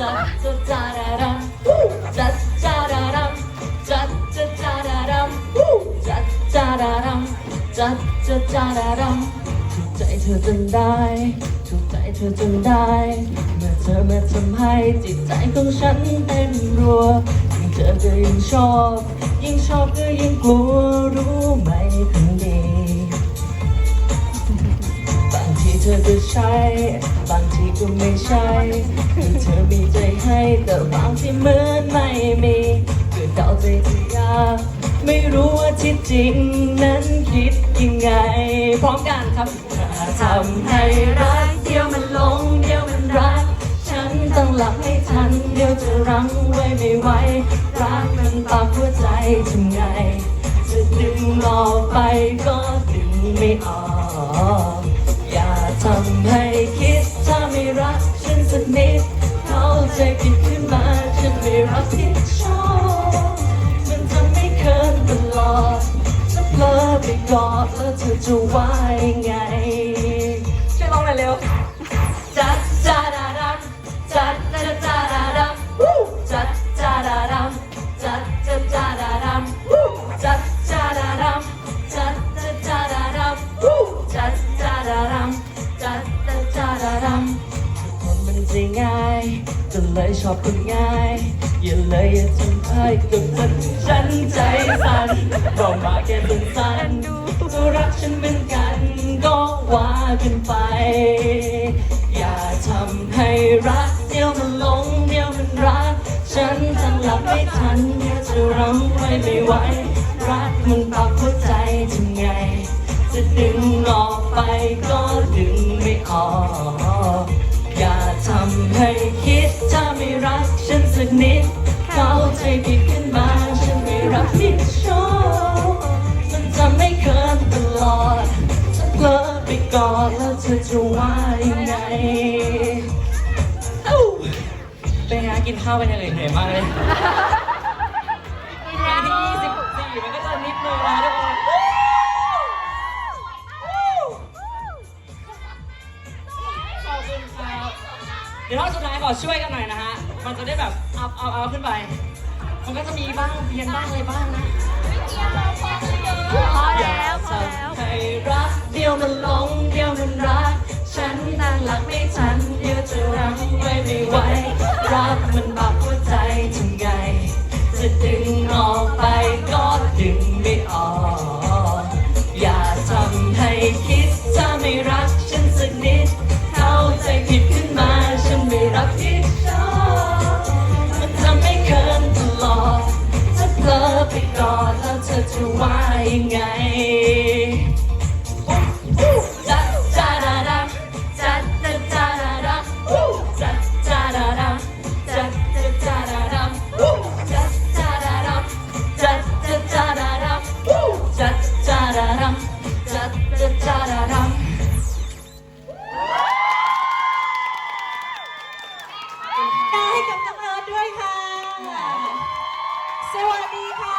จัดจัดจารารัดจารารัมจัดจัดจารารัมจัดจารารัมจัดจัดจารารัมถูกใจเธอจนได้ถูกใจเธอจนได้ เมื่อเธอมาทำให้จิตใจของฉันเต้นรัวยิ่งเจอก็ยิ่งชอบ ยิ่งชอบก็ยิ่งกลัวรู้ไหมคนดี ธอจะใช่บางทีก็ไม่ใช่คือเธอมีใจให้ แต่บางที่เหมือนไม่มีคือเดาใจที่ยากไม่รู้ว่าที่จริงนั้นคิดยังไง พร้อมกันครับทำให้รักเดียวมันลงเดียวมันรัก ฉันต้องหลับให้ทัน เดียวจะรั้งไว้ไม่ไหวรักมันปากหัวใจทำไง จะดึงออกไปก็ดึงไม่ออก ให้คิดถ้าไม่รักฉันสักนิดเข้าใจผิดขึ้นมาฉันไม่รักที่ชอบมันทำให้เคินตลอดจะเพลอไปกอดแล้วเธอจะว่ายังไงช่วยร้องหน่อยเร็ว จะง่ายก็เลยชอบคนง่าย อย่าเลยอย่าทำให้กับฉันฉันใจสั่นบอกมาแค่สั้นๆจะรักฉันเป็นกันก็ว่ากันไป อย่าทำให้รักเดียวมันหลงเดียวมันรัก ฉันทั้งหลับไม่ทันเดี๋ยวจะรั้งไว้ไม่ไหวรักมันปักหัวใจทำไง จะดึงออกไปก็ ไปก่อนแล้วเธอจะว่ายังไงเป็นไงกินข้าวเป็นยังไงเหนื่อยมากเลยเพลงที่ยี่สิบสี่มันก็จะนิดนึงนะทุกคนขอบคุณครับเดี๋ยวรอบสุดท้ายขอช่วยกันหน่อยนะฮะ มันจะได้แบบอาเอาเอาขึ้นไป มันก็จะมีบ้างเพียนบ้างอะไรบ้างนะ กเดียวมันหลงเดียวมันรัก ฉันตั้งหลักไม่ทันเดียวจะรั้งไว้ไม่ไหวรักมันบักหัวใจทำไงจะดึงออกไป ให้กับน้องเอิร์ดด้วยค่ะ สวัสดีค่ะ